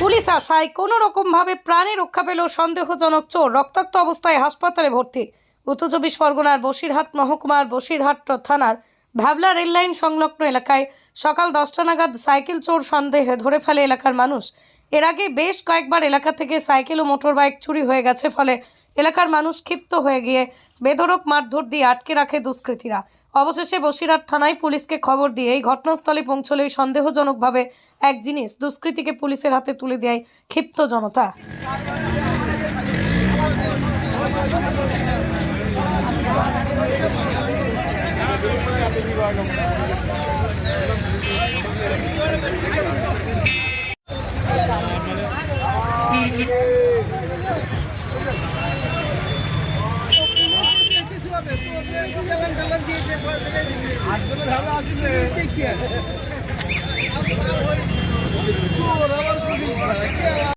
Police আসায় কোনো রকমভাবে প্রাণে রক্ষা পেল সন্দেহজনক চোর। রক্তাক্ত অবস্থায় হাসপাতালে ভর্তি। উত্তর চব্বিশ পরগনার বসিরহাট মহকুমার বসিরহাট থানার ভ্যাবলা রেললাইন সংলগ্ন এলাকায় সকাল দশটা নাগাদ সাইকেল চোর সন্দেহে ধরে ফেলে এলাকার মানুষ। এর আগে বেশ কয়েকবার এলাকা থেকে সাইকেল ও মোটর বাইক চুরি হয়ে গেছে, ফলে এলাকার মানুষ ক্ষিপ্ত হয়ে গিয়ে বেধড়ক মারধর দিয়ে আটকে রাখে দুষ্কৃতীরা। অবশেষে বসিরহাট থানায় পুলিশকে খবর দিয়ে এই ঘটনাস্থলে পৌঁছলেই সন্দেহজনকভাবে এক জিনিস দুষ্কৃতীকে পুলিশের হাতে তুলে দেয় ক্ষিপ্ত জনতা। আসবে